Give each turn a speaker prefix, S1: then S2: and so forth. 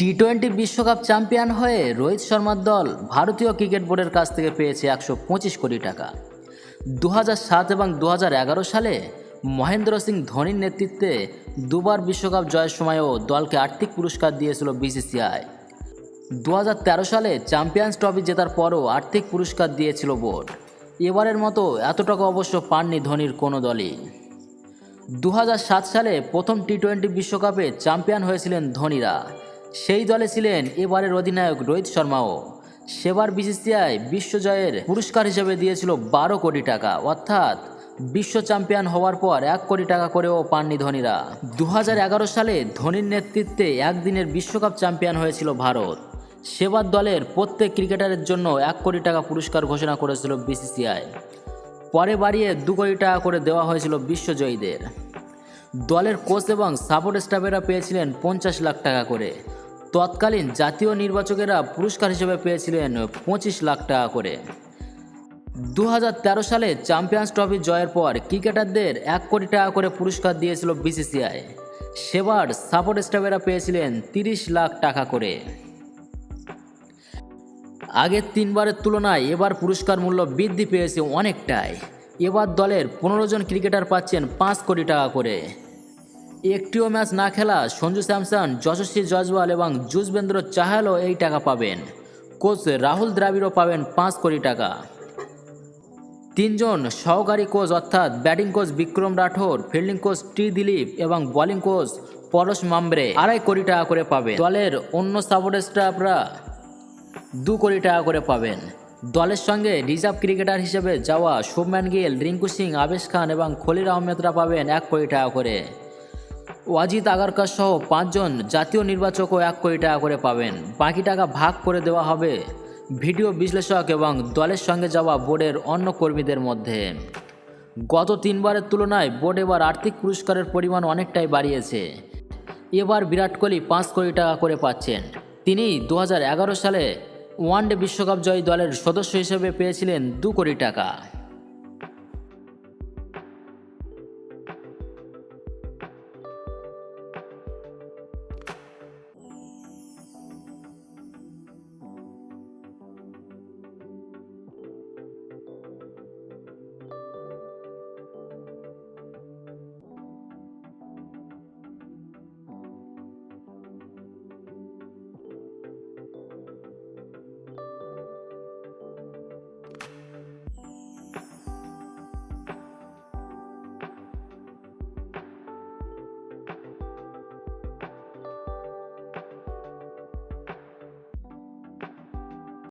S1: T twenty বিশ্বকাপ champion হয়ে রোহিত শর্মার দল ভারতীয় ক্রিকেট বোর্ডের কাছ থেকে পেয়েছে একশো পঁচিশ কোটি টাকা। দু সাত এবং দু সালে মহেন্দ্র সিং ধোনির নেতৃত্বে দুবার বিশ্বকাপ জয়ের সময়ও দলকে আর্থিক পুরস্কার দিয়েছিল বিসিসিআই দু হাজার তেরো সালে চ্যাম্পিয়ন্স ট্রফি জেতার পরও আর্থিক পুরস্কার দিয়েছিল বোর্ড। এবারের মতো এত টাকা অবশ্য পাননি ধোনির কোনো দলই। দু হাজার সাত সালে প্রথম টি টোয়েন্টি বিশ্বকাপে চ্যাম্পিয়ন হয়েছিলেন ধোনিরা। সেই দলে ছিলেন এবারের অধিনায়ক রোহিত শর্মাও। সেবার বিসিসিআই বিশ্বজয়ের পুরস্কার হিসেবে দিয়েছিল বারো কোটি টাকা, অর্থাৎ বিশ্ব চ্যাম্পিয়ন হওয়ার পর এক কোটি টাকা করেও পাননি ধোনিরা। দু হাজার এগারো সালে ধোনির নেতৃত্বে একদিনের বিশ্বকাপ চ্যাম্পিয়ন হয়েছিল ভারত। সেবার দলের প্রত্যেক ক্রিকেটারের জন্য এক কোটি টাকা পুরস্কার ঘোষণা করেছিল বিসিসিআই। পরে বাড়িয়ে দু কোটি টাকা করে দেওয়া হয়েছিল বিশ্বজয়ীদের। দলের কোচ এবং সাপোর্ট স্টাফেরা পেয়েছিলেন পঞ্চাশ লাখ টাকা করে। তৎকালীন জাতীয় নির্বাচকেরা পুরস্কার হিসেবে পেয়েছিলেন পঁচিশ লাখ টাকা করে। দু হাজার তেরো সালে চ্যাম্পিয়ন্স ট্রফি জয়ের পর ক্রিকেটারদের এক কোটি টাকা করে পুরস্কার দিয়েছিল বিসিসিআই। সেবার সাপোর্ট স্টাফেরা পেয়েছিলেন তিরিশ লাখ টাকা করে। আগের তিনবারের তুলনায় এবার পুরস্কার মূল্য বৃদ্ধি পেয়েছে অনেকটাই। এবার দলের পনেরো জন ক্রিকেটার পাচ্ছেন পাঁচ কোটি টাকা করে। একটিও ম্যাচ না খেলা সঞ্জু স্যামসন, যশস্বী জয়সওয়াল এবং যুজবেন্দ্র চাহালও এই টাকা পাবেন। কোচ রাহুল দ্রাবিড়ও পাবেন পাঁচ কোটি টাকা। তিনজন সহকারী কোচ অর্থাৎ batting coach Vikram Rathour, fielding coach T Dilip এবং বোলিং কোচ পরশ মামব্রে আড়াই কোটি টাকা করে পাবেন। দলের অন্য সাপোর্ট স্টাফরা দু কোটি টাকা করে পাবেন। দলের সঙ্গে রিজার্ভ ক্রিকেটার হিসেবে যাওয়া শুভম্যান গিল, রিঙ্কু সিং, আবেশ খান এবং খলিল আহমেদরা পাবেন এক কোটি টাকা করে। ওয়াজিদ আগারকার সহ পাঁচজন জাতীয় নির্বাচকও এক কোটি টাকা করে পাবেন। বাকি টাকা ভাগ করে দেওয়া হবে ভিডিও বিশ্লেষক এবং দলের সঙ্গে যাওয়া বোর্ডের অন্য কর্মীদের মধ্যে। গত তিনবারের তুলনায় বোর্ড এবার আর্থিক পুরস্কারের পরিমাণ অনেকটাই বাড়িয়েছে। এবার বিরাট কোহলি পাঁচ কোটি টাকা করে পাচ্ছেন। তিনি দু হাজার এগারো সালে ওয়ানডে বিশ্বকাপ জয়ী দলের সদস্য হিসেবে পেয়েছিলেন দু কোটি টাকা।